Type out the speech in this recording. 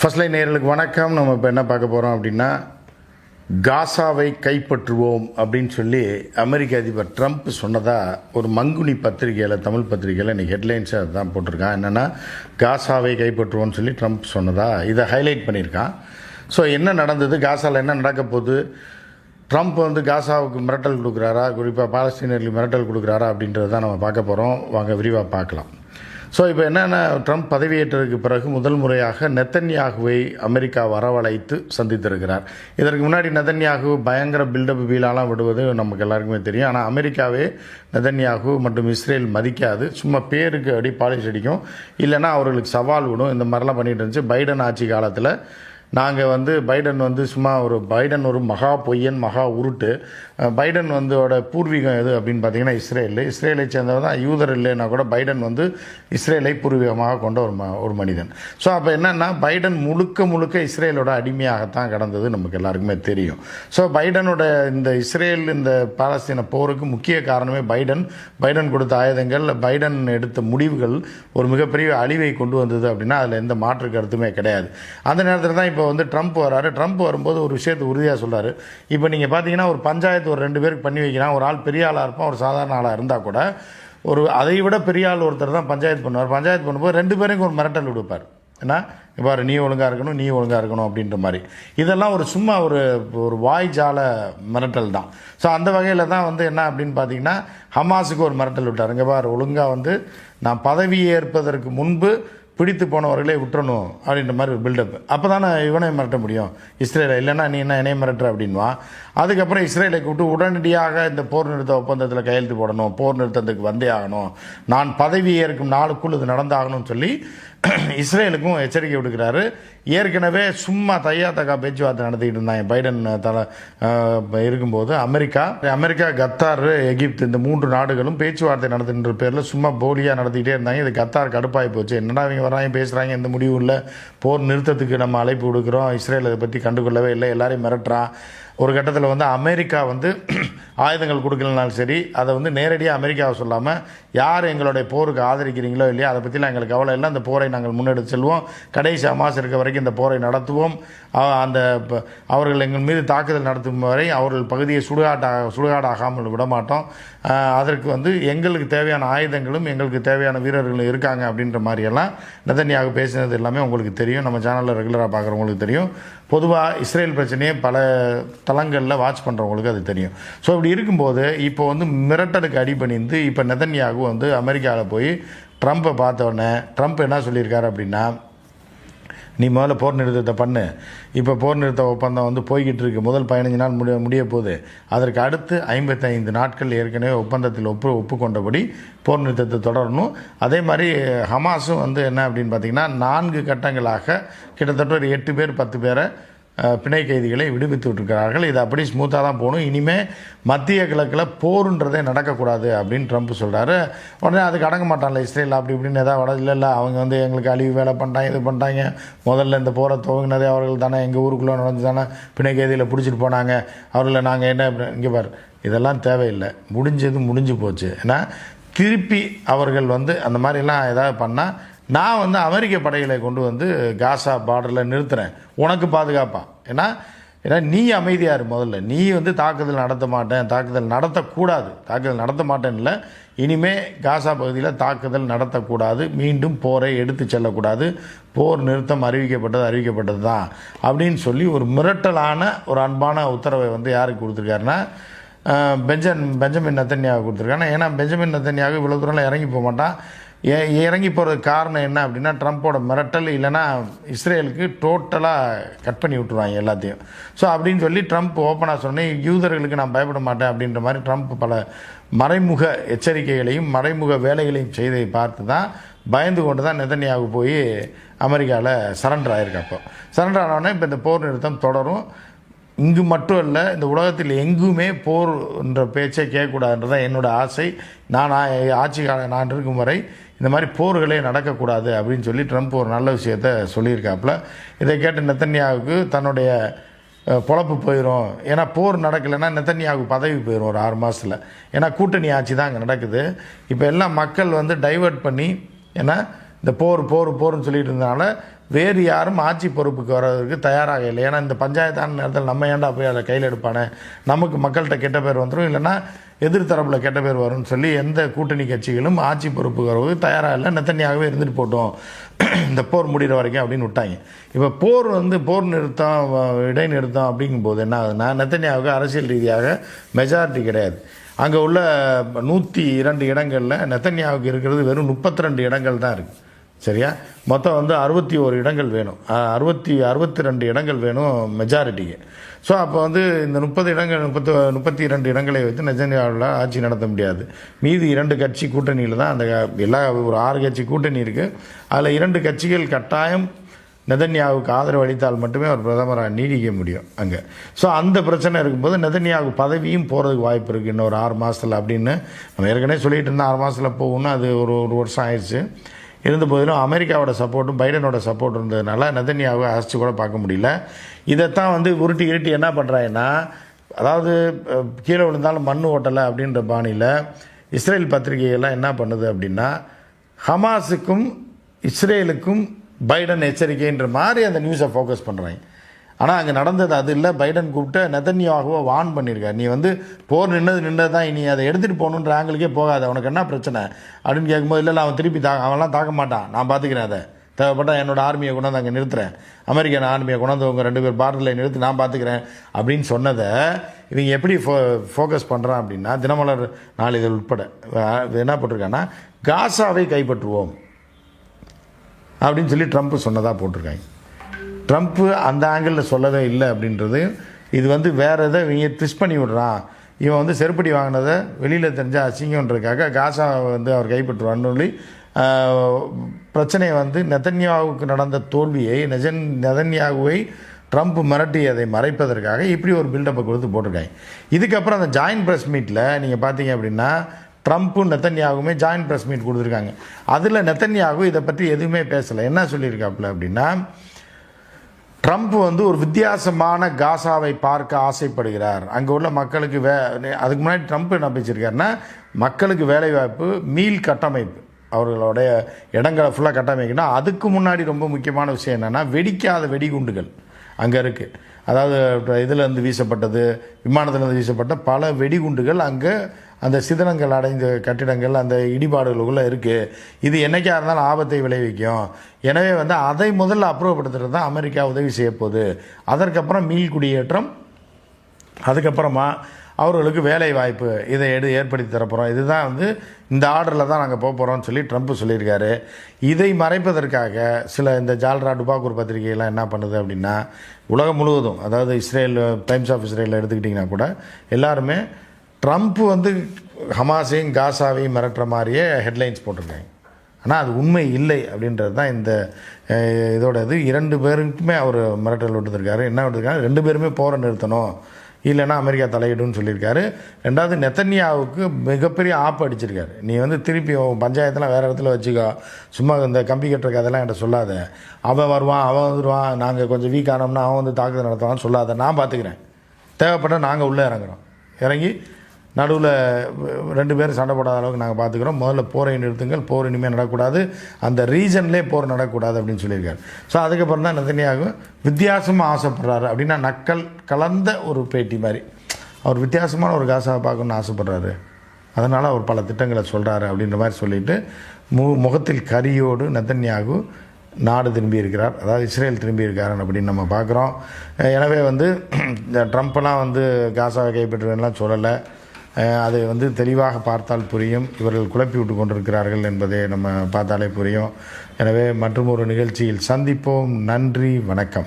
First line நேர்களுக்கு வணக்கம். நம்ம இப்போ என்ன பார்க்க போகிறோம் அப்படின்னா காசாவை கைப்பற்றுவோம் அப்படின்னு சொல்லி அமெரிக்க அதிபர் ட்ரம்ப் சொன்னதாக ஒரு மங்குனி பத்திரிகையில் தமிழ் பத்திரிகையில் இன்றைக்கி ஹெட்லைன்ஸை தான் போட்டிருக்கான். என்னென்னா காசாவை கைப்பற்றுவோம்னு சொல்லி ட்ரம்ப் சொன்னதாக இதை ஹைலைட் பண்ணியிருக்கான். ஸோ என்ன நடந்தது? காசாவில் என்ன நடக்க போகுது? ட்ரம்ப் வந்து காசாவுக்கு மிரட்டல் கொடுக்குறாரா? குறிப்பாக பாலஸ்தீனர்களுக்கு மிரட்டல் கொடுக்குறாரா அப்படின்றத தான் நம்ம பார்க்க போகிறோம் வாங்க விரிவாக பார்க்கலாம். ஸோ இப்போ என்னென்ன ட்ரம்ப் பதவியேற்றதுக்கு பிறகு முதல் முறையாக நெத்தன்யாகுவை அமெரிக்கா வரவழைத்து சந்தித்திருக்கிறார். இதற்கு முன்னாடி நெதன்யாகு பயங்கர பில்டப் வீலாலாம் விடுவது நமக்கு எல்லாருக்குமே தெரியும். ஆனால் அமெரிக்காவே நெதன்யாகு மற்றும் இஸ்ரேல் மதிக்காது. சும்மா பேருக்கு அடி பாலிஷ் அடிக்கும். இல்லைன்னா அவர்களுக்கு சவால் விடும். இந்த மாதிரிலாம் பண்ணிகிட்டு இருந்துச்சு. பைடன் ஆட்சி காலத்தில் நாங்கள் வந்து பைடன் வந்து சும்மா ஒரு பைடன் ஒரு மகா பொய்யன் மகா உருட்டு. பைடன் வந்தோட பூர்வீகம் எது அப்படின்னு பார்த்தீங்கன்னா இஸ்ரேல். இஸ்ரேலை சேர்ந்தவர் தான் யூதர் இல்லைன்னா கூட பைடன் வந்து இஸ்ரேலை பூர்வீகமாக கொண்ட ஒரு ம ஒரு மனிதன். ஸோ அப்போ என்னென்னா பைடன் முழுக்க முழுக்க இஸ்ரேலோட அடிமையாகத்தான் கடந்தது நமக்கு எல்லாருக்குமே தெரியும். ஸோ பைடனோட இந்த இஸ்ரேல் இந்த பாலஸ்தீன போருக்கு முக்கிய காரணமே பைடன். பைடன் கொடுத்த ஆயுதங்கள் பைடன் எடுத்த முடிவுகள் ஒரு மிகப்பெரிய அழிவை கொண்டு வந்தது அப்படின்னா அதில் எந்த மாற்று கருத்துமே கிடையாது. அந்த நேரத்தில் தான் இப்போ வந்து ட்ரம்ப் வராரு. ட்ரம்ப் வரும்போது ஒரு விஷயத்தை உறுதியாக சொல்கிறார் இப்போ நீங்கள் பார்த்தீங்கன்னா ஒரு பஞ்சாயத்து ஒரு ரெண்டு பேருக்கு பண்ணி வைக்கிறான். ஒரு ஆள் பெரிய ஆளாக இருப்பான் ஒரு சாதாரண ஆளாக இருந்தால் கூட ஒரு அதை விட பெரிய ஆள் ஒருத்தர் தான் பஞ்சாயத்து பண்ணுவார். பஞ்சாயத்து பண்ணும்போது ரெண்டு பேருக்கும் ஒரு மிரட்டல் விடுப்பார். ஏன்னா பாரு நீ ஒழுங்காக இருக்கணும் நீ ஒழுங்காக இருக்கணும் அப்படின்ற மாதிரி. இதெல்லாம் ஒரு சும்மா ஒரு ஒரு வாய்ஜால மிரட்டல் தான். ஸோ அந்த வகையில் தான் வந்து என்ன அப்படின்னு பார்த்தீங்கன்னா ஹமாஸுக்கு ஒரு மிரட்டல் விட்டார். இங்கே பாரு ஒழுங்காக வந்து நான் பதவி ஏற்பதற்கு முன்பு பிடித்து போனவர்களே விட்டுறணும் அப்படின்ற மாதிரி ஒரு பில்டப் அப்போ தானே இவனை மிரட்ட முடியும். இஸ்ரேலை இல்லைன்னா நீ என்ன என்னைய மிரட்டுற அப்படின்வா அதுக்கப்புறம் இஸ்ரேலை கூப்பிட்டு உடனடியாக இந்த போர் நிறுத்த ஒப்பந்தத்தில் கையெழுத்து போடணும். போர் நிறுத்தத்துக்கு வந்தே ஆகணும். நான் பதவி ஏற்கும் நாளுக்குள் இது நடந்தாகணும்னு சொல்லி இஸ்ரேலுக்கும் எச்சரிக்கை விடுக்கிறாரு. ஏற்கனவே சும்மா தையா தக்கா பேச்சுவார்த்தை நடத்திக்கிட்டு இருந்தாங்க பைடன் தலை இருக்கும்போது அமெரிக்கா அமெரிக்கா கத்தார் எகிப்து இந்த மூன்று நாடுகளும் பேச்சுவார்த்தை நடத்துகின்ற பேரில் சும்மா போலியாக நடத்திக்கிட்டே இருந்தாங்க. இது கத்தார் கடுப்பாகி போச்சு. என்னடா அவங்க வராங்க பேசுகிறாங்க எந்த முடிவும் இல்லை. போர் நிறுத்தத்துக்கு நம்ம அழைப்பு கொடுக்குறோம் இஸ்ரேல் அதை பற்றி கண்டுகொள்ளவே இல்லை. எல்லாரையும் மிரட்டுறான். ஒரு கட்டத்தில் வந்து அமெரிக்கா வந்து ஆயுதங்கள் கொடுக்கலனாலும் சரி அதை வந்து நேரடியாக அமெரிக்காவை சொல்லாமல் யார் எங்களுடைய போருக்கு ஆதரிக்கிறீங்களோ இல்லையா அதை பற்றிலாம் எங்களுக்கு கவலை இல்லை. அந்த போரை நாங்கள் முன்னெடுத்து செல்வோம். கடைசி அமாஸ் இருக்க வரைக்கும் இந்த போரை நடத்துவோம். அந்த ப- அவர்கள் எங்கள் மீது தாக்குதல் நடத்தும் வரை அவர்கள் பகுதியை சுடுகாட்டாக சுடுகாடாகாமல் விட மாட்டோம் அதற்கு வந்து எங்களுக்கு தேவையான ஆயுதங்களும் எங்களுக்கு தேவையான வீரர்களும் இருக்காங்க அப்படின்ற மாதிரியெல்லாம் நெதன்யாகு பேசினது எல்லாமே உங்களுக்கு தெரியும். நம்ம சேனலில் ரெகுலராக பார்க்குறவங்களுக்கு தெரியும். பொதுவாக இஸ்ரேல் பிரச்சனையை பல தளங்களில் வாட்ச் பண்ணுறவங்களுக்கு அது தெரியும். ஸோ இப்படி இருக்கும்போது இப்போ வந்து மிரட்டலுக்கு அடிபணிந்து இப்போ நெதன்யாகு வந்து அமெரிக்காவில் போய் ட்ரம்ப்பை பார்த்த ட்ரம்ப் என்ன சொல்லியிருக்காரு அப்படின்னா நீ முதல்ல போர் நிறுத்தத்தை பண்ணு. இப்போ போர் நிறுத்த ஒப்பந்தம் வந்து போய்கிட்டு இருக்கு. முதல் பதினஞ்சு நாள் முடிய முடிய போகுது. அதற்கு அடுத்து ஐம்பத்தைந்து நாட்கள் ஏற்கனவே ஒப்பந்தத்தில் ஒப்பு ஒப்புக்கொண்டபடி போர் நிறுத்தத்தை தொடரணும். அதே மாதிரி ஹமாஸும் வந்து என்ன அப்படின்னு பார்த்தீங்கன்னா நான்கு கட்டங்களாக கிட்டத்தட்ட ஒரு எட்டு பேர் பத்து பேரை பிணை கைதிகளை விடுவித்து விட்டுருக்கிறார்கள். இது அப்படி ஸ்மூத்தாக தான் போகணும். இனிமேல் மத்திய கிழக்கில் போருன்றதே நடக்கக்கூடாது அப்படின்னு ட்ரம்ப் சொல்கிறாரு உடனே அதுக்கு அடங்க மாட்டான்ல இஸ்ரேல் அப்படி இப்படின்னு ஏதாவது வட இல்லை இல்லை அவங்க வந்து எங்களுக்கு அழிவு வேலை பண்ணிட்டாங்க இது பண்ணிட்டாங்க முதல்ல இந்த போரை துவங்கினதே அவர்கள் தானே எங்கள் ஊருக்குள்ளே நடந்து தானே பிணை கைதியில் பிடிச்சிட்டு போனாங்க. அவர்களை நாங்கள் என்ன இங்கே பார் இதெல்லாம் தேவையில்லை. முடிஞ்சது முடிஞ்சு போச்சு. ஏன்னா திருப்பி அவர்கள் வந்து அந்த மாதிரிலாம் ஏதாவது பண்ணால் நான் வந்து அமெரிக்க படைகளை கொண்டு வந்து காசா பார்டரில் நிறுத்துறேன். உனக்கு பாதுகாப்பா? ஏன்னா ஏன்னா நீ அமைதியாரு முதல்ல. நீ வந்து தாக்குதல் நடத்த மாட்டேன். தாக்குதல் நடத்தக்கூடாது. தாக்குதல் நடத்த மாட்டேன்னு இல்லை இனிமேல் காசா பகுதியில் தாக்குதல் நடத்தக்கூடாது. மீண்டும் போரை எடுத்து செல்லக்கூடாது. போர் நிறுத்தம் அறிவிக்கப்பட்டது அறிவிக்கப்பட்டது தான் அப்படின்னு சொல்லி ஒரு மிரட்டலான ஒரு அன்பான உத்தரவை வந்து யாருக்கு கொடுத்துருக்காருன்னா பெஞ்சன் பெஞ்சமின் நத்தன்யாவை கொடுத்துருக்காங்க ஏன்னா பெஞ்சமின் நத்தன்யாவுக்கு இவ்வளோ தூரம்லாம் இறங்கி போக மாட்டான். இறங்கி போகிறதுக்கு காரணம் என்ன அப்படின்னா ட்ரம்ப்போட மிரட்டல் இல்லைன்னா இஸ்ரேலுக்கு டோட்டலாக கட் பண்ணி விட்டுருவாங்க எல்லாத்தையும். ஸோ அப்படின்னு சொல்லி ட்ரம்ப் ஓப்பனாக சொன்னேன் யூதர்களுக்கு நான் பயப்பட மாட்டேன் அப்படின்ற மாதிரி ட்ரம்ப் பல மறைமுக எச்சரிக்கைகளையும் மறைமுக வேலைகளையும் செய்ததை பார்த்து தான் பயந்து கொண்டு தான் நெதன்யாகு போய் அமெரிக்காவில் சரண்டர் ஆகிருக்கு அப்போ. சரண்டர் ஆனோடனே இப்போ இந்த போர் நிறுத்தம் தொடரும். இங்கு மட்டும் இல்லை இந்த உலகத்தில் எங்குமே போர்ன்ற பேச்சை கேட்கக்கூடாதுன்றது கேட்கக்கூடாதுன்றதான் என்னோட ஆசை. நான் ஆட்சி கால நான் இருக்கும் வரை இந்த மாதிரி போர்களே நடக்கக்கூடாது அப்படின்னு சொல்லி ட்ரம்ப் ஒரு நல்ல விஷயத்த சொல்லியிருக்காப்புல. இதை கேட்டு நெத்தன்யாவுக்கு தன்னுடைய பொழப்பு போயிடும் ஏன்னா போர் நடக்கலைன்னா நெத்தன்யாவுக்கு பதவி போயிடும் ஒரு ஆறு மாதத்தில் ஏன்னா கூட்டணி ஆட்சி தான் அங்கே நடக்குது. இப்போ எல்லாம் மக்கள் வந்து டைவர்ட் பண்ணி ஏன்னா இந்த போர் போர் போர்னு சொல்லிட்டு இருந்தனால வேறு யாரும் ஆட்சி பொறுப்புக்கு வர்றதுக்கு தயாராக இல்லை. ஏன்னா இந்த பஞ்சாயத்தான நேரத்தில் நம்ம ஏன்டா போய் அதை கையில் எடுப்பானே? நமக்கு மக்கள்கிட்ட கெட்ட பேர் வந்துடும் இல்லைன்னா எதிர்த்தரப்பில் கெட்ட பேர் வரும்னு சொல்லி எந்த கூட்டணி கட்சிகளும் ஆட்சி பொறுப்புக்கு வரவுக்கு தயாராக இல்லை. நெத்தனியாகவே இருந்துட்டு போட்டோம். இந்த போர் முடிகிற வரைக்கும் அப்படின்னு விட்டாங்க. இப்போ போர் வந்து போர் நிறுத்தம் இடைநிறுத்தம் அப்படிங்கும்போது என்ன ஆகுதுன்னா நெத்தனியாவுக்கு அரசியல் ரீதியாக மெஜாரிட்டி கிடையாது. அங்கே உள்ள நூற்றி இரண்டு இடங்களில் நெத்தன்யாவுக்கு இருக்கிறது வெறும் முப்பத்தி ரெண்டு இடங்கள் தான் இருக்குது சரியா? மொத்தம் வந்து அறுபத்தி ஒரு இடங்கள் வேணும். அறுபத்தி அறுபத்தி ரெண்டு இடங்கள் வேணும் மெஜாரிட்டிக்கு ஸோ அப்போ வந்து இந்த முப்பது இடங்கள் முப்பத்து முப்பத்தி இரண்டு இடங்களை வைத்து நெஜன்யாவில் ஆட்சி நடத்த முடியாது. மீதி இரண்டு கட்சி கூட்டணியில் தான் அந்த எல்லா ஒரு ஆறு கட்சி கூட்டணி இருக்குது அதில் இரண்டு கட்சிகள் கட்டாயம் நெதன்யாவுக்கு ஆதரவு அளித்தால் மட்டுமே அவர் பிரதமராக நீடிக்க முடியும் அங்கே. ஸோ அந்த பிரச்சனை இருக்கும்போது நெதன்யாவுக்கு பதவியும் போகிறதுக்கு வாய்ப்பு இருக்குது இன்னும் ஒரு ஆறு மாதத்தில் அப்படின்னு நம்ம ஏற்கனவே சொல்லிட்டு இருந்தோம் ஆறு மாதத்தில் போகணும்னு அது ஒரு ஒரு வருஷம் ஆயிடுச்சு. இருந்த போதிலும் அமெரிக்காவோட சப்போர்ட்டும் பைடனோட சப்போர்ட் இருந்ததுனால நெதன்யாவை அழைச்சி கூட பார்க்க முடியல. இதைத்தான் வந்து உருட்டி இருட்டி என்ன பண்ணுறாங்கன்னா அதாவது கீழே விழுந்தாலும் மண் ஓட்டலை அப்படின்ற பாணியில் இஸ்ரேல் பத்திரிகைகள்லாம் என்ன பண்ணுது அப்படின்னா ஹமாஸுக்கும் இஸ்ரேலுக்கும் பைடன் எச்சரிக்கைன்ற மாதிரி அந்த நியூஸை ஃபோக்கஸ் பண்ணுறாங்க ஆனால் அங்கே நடந்தது அது இல்லை. பைடன் கூப்பிட்டு நெதன்யாகவோ வான் பண்ணியிருக்காரு நீ வந்து போர் நின்னது நின்னது தான் நீ அதை எடுத்துகிட்டு போகணுன்ற ஆங்கிலுக்கே போகாது. அவனுக்கு என்ன பிரச்சனை? அப்படின்னு கேட்கும்போது இல்லை அவன் திருப்பி தா அவன்லாம் தாக்க மாட்டான். நான் பார்த்துக்கிறேன் அதை. தேவைப்பட்டா என்னோட ஆர்மியை கொண்டாந்து அங்கே நிறுத்துறேன். அமெரிக்கன் ஆர்மியை கொண்டாந்து உங்கள் ரெண்டு பேர் பார்டரில் நிறுத்தி நான் பார்த்துக்கிறேன் அப்படின்னு சொன்னதை இவங்க எப்படி ஃபோ ஃபோக்கஸ் பண்ணுறான் அப்படின்னா தினமலர் நாளிதழ் உட்பட என்ன போட்டிருக்காங்கன்னா காசாவை கைப்பற்றுவோம். அப்படின்னு சொல்லி ட்ரம்ப் சொன்னதாக போட்டிருக்காங்க. ட்ரம்ப்பு அந்த ஆங்கிளில் சொல்லவே இல்லை அப்படின்றது. இது வந்து வேற எதை இவங்க ட்விஸ்ட் பண்ணி விடுறான். இவன் வந்து செருப்படி வாங்கினதை வெளியில் தெரிஞ்ச அசிங்கன்றதுக்காக காசா வந்து அவர் கைப்பற்றுவான்னு சொல்லி பிரச்சனையை வந்து நெதன்யாவுக்கு நடந்த தோல்வியை நெஜன் நெதன்யாவை ட்ரம்ப் மிரட்டி அதை மறைப்பதற்காக இப்படி ஒரு பில்டப்பை கொடுத்து போட்டிருக்காங்க. இதுக்கப்புறம் அந்த ஜாயின்ட் ப்ரெஸ் மீட்டில் நீங்கள் பார்த்தீங்க அப்படின்னா ட்ரம்ப்பும் நெத்தன்யாகுமே ஜாயின்ட் ப்ரெஸ் மீட் கொடுத்துருக்காங்க. அதில் நெத்தன்யாகு இதை பற்றி எதுவுமே பேசலை. என்ன சொல்லியிருக்காப்புல அப்படின்னா ட்ரம்ப் வந்து ஒரு வித்தியாசமான காசாவை பார்க்க ஆசைப்படுகிறார். அங்கே உள்ள மக்களுக்கு வே அதுக்கு முன்னாடி ட்ரம்ப் என்ன பேசியிருக்காருன்னா மக்களுக்கு வேலைவாய்ப்பு மீள் கட்டமைப்பு அவர்களுடைய இடங்களை ஃபுல்லாக கட்டமைக்கணும். அதுக்கு முன்னாடி ரொம்ப முக்கியமான விஷயம் என்னென்னா வெடிக்காத வெடிகுண்டுகள் அங்கே இருக்குது அதாவது இதுலேருந்து வீசப்பட்டது விமானத்திலேருந்து வீசப்பட்ட பல வெடிகுண்டுகள் அங்கே அந்த சிதனங்கள் அடைந்த கட்டிடங்கள் அந்த இடிபாடுகளுக்குள்ளே இருக்குது இது என்னைக்கா இருந்தாலும் ஆபத்தை விளைவிக்கும். எனவே வந்து அதை முதல்ல அப்புறப்படுத்துறது தான் அமெரிக்கா உதவி செய்ய போகுது. அதற்கப்புறம் மீள் குடியேற்றம் அதுக்கப்புறமா அவர்களுக்கு வேலை வாய்ப்பு இதை எடு ஏற்படுத்தி தரப்போகிறோம் இதுதான் வந்து இந்த ஆர்டரில் தான் நாங்கள் போக போகிறோம்னு சொல்லி ட்ரம்ப் சொல்லியிருக்காரு. இதை மறைப்பதற்காக சில இந்த ஜால்ரா டுபாக்கூர் பத்திரிகையெல்லாம் என்ன பண்ணுது அப்படின்னா உலகம் முழுவதும் அதாவது இஸ்ரேல் டைம்ஸ் ஆஃப் இஸ்ரேலில் எடுத்துக்கிட்டிங்கன்னா கூட எல்லாருமே ட்ரம்ப் வந்து ஹமாஸையும் காசாவையும் மிரட்டுற மாதிரியே ஹெட்லைன்ஸ் போட்டிருக்காங்க. ஆனால் அது உண்மை இல்லை அப்படின்றது தான் இந்த இதோட இது. இரண்டு பேருக்குமே அவர் மிரட்டல் விட்டுருக்காரு. என்ன விட்டுருக்காரு? ரெண்டு பேருமே போரை நிறுத்தணும். இல்லைன்னா அமெரிக்கா தலையிடுன்னு சொல்லியிருக்காரு. ரெண்டாவது நெத்தன்யாவுக்கு மிகப்பெரிய ஆப்பு அடிச்சிருக்காரு. நீ வந்து திருப்பி பஞ்சாயத்தெலாம் வேறு இடத்துல வச்சுக்கோ. சும்மா இந்த கம்பி கட்டுற கதையெல்லாம் என்கிட்ட சொல்லாத. அவன் வருவான் அவன் வந்துடுவான் நாங்கள் கொஞ்சம் வீக் ஆனோம்னா அவன் வந்து தாக்குதல் நடத்துவான்னு சொல்லாத. நான் பார்த்துக்கிறேன் தேவைப்பட்ட நாங்கள் உள்ளே இறங்குறோம். இறங்கி நடுவில் ரெண்டு பேரும் சண்டை போடாத அளவுக்கு நாங்கள் பார்த்துக்குறோம் முதல்ல போரை நிறுத்துங்கள். போர் இனிமேல் நடக்கக்கூடாது. அந்த ரீஜன்லேயே போர் நடக்கக்கூடாது அப்படின்னு சொல்லியிருக்காரு. ஸோ அதுக்கப்புறம் தான் நெதன்யாகு வித்தியாசமாக ஆசைப்படுறாரு அப்படின்னா நக்கல் கலந்த ஒரு பேட்டி மாதிரி. அவர் வித்தியாசமான ஒரு காசாவை பார்க்கணுன்னு ஆசைப்படுறாரு. அதனால் அவர் பல திட்டங்களை சொல்கிறாரு அப்படின்ற மாதிரி சொல்லிட்டு மு முகத்தில் கரியோடு நெதன்யாகு நாடு திரும்பி இருக்கிறார். அதாவது இஸ்ரேல் திரும்பி இருக்கார் அப்படின்னு நம்ம பார்க்குறோம். எனவே வந்து இந்த ட்ரம்ப்லாம் வந்து காசாவை கைப்பற்றுவேன்லாம் சொல்லலை. அதை வந்து தெளிவாக பார்த்தால் புரியும். இவர்கள் குழப்பி விட்டு கொண்டிருக்கிறார்கள் என்பதை நம்ம பார்த்தாலே புரியும். எனவே மற்றும் ஒரு நிகழ்ச்சியில் சந்திப்போம். நன்றி. வணக்கம்.